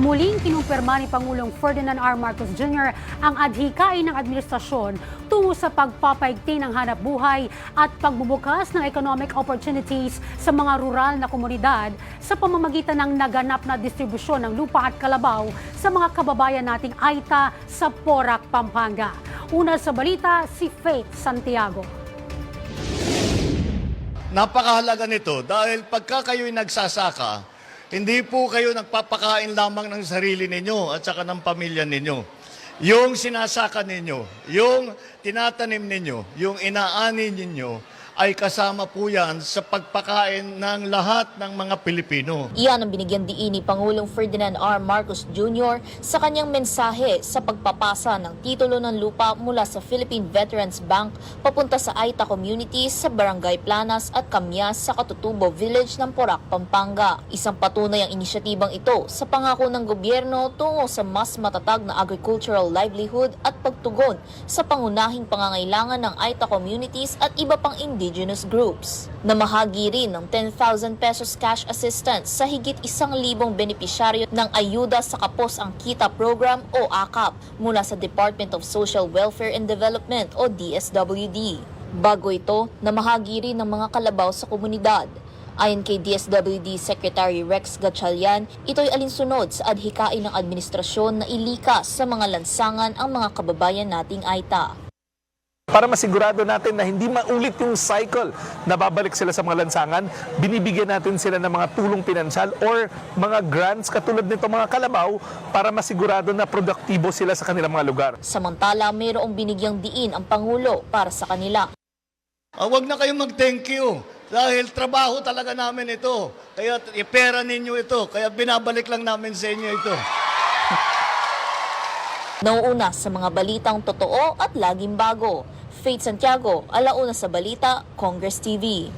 Muling kinumpirma ni Pangulong Ferdinand R. Marcos Jr. ang adhikain ng administrasyon tungo sa pagpapaigting ng hanap buhay at pagbubukas ng economic opportunities sa mga rural na komunidad sa pamamagitan ng naganap na distribusyon ng lupa at kalabaw sa mga kababayan nating Aita sa Porac, Pampanga. Una sa balita, si Faith Santiago. Napakahalaga nito dahil pagka kayo'y nagsasaka, hindi po kayo nagpapakain lamang ng sarili ninyo at saka ng pamilya ninyo. Yung sinasaka ninyo, yung tinatanim ninyo, yung inaani ninyo, ay kasama po yan sa pagpakain ng lahat ng mga Pilipino. Iyan ang binigyan diin ni Pangulong Ferdinand R. Marcos Jr. sa kanyang mensahe sa pagpapasa ng titulo ng lupa mula sa Philippine Veterans Bank papunta sa Aita Communities sa Barangay Planas at Kamyas sa Katutubo Village ng Porac, Pampanga. Isang patunay ang inisyatibang ito sa pangako ng gobyerno tungo sa mas matatag na agricultural livelihood at pagtugon sa pangunahing pangangailangan ng Aita communities at iba pang indigenous groups. Namahagi rin ng 10,000 pesos cash assistance sa higit isang libong benepisyaryo ng Ayuda sa Kapos ang Kita Program o AKAP mula sa Department of Social Welfare and Development o DSWD. Bago ito, namahagi rin ng mga kalabaw sa komunidad. Ayon kay DSWD Secretary Rex Gatchalian, ito'y alinsunod sa adhikain ng administrasyon na ilikas sa mga lansangan ang mga kababayan nating Aita. Para masigurado natin na hindi maulit yung cycle na babalik sila sa mga lansangan, binibigyan natin sila ng mga tulong pinansyal or mga grants katulad nito mga kalabaw para masigurado na produktibo sila sa kanilang mga lugar. Samantala, mayroong binigyang diin ang Pangulo para sa kanila. Ah, Huwag na kayong mag-thank you dahil trabaho talaga namin ito. Kaya ipera ninyo ito. Kaya binabalik lang namin sa inyo ito. Nauuna sa mga balitang totoo at laging bago. Faith Santiago, alauna sa balita, Congress TV.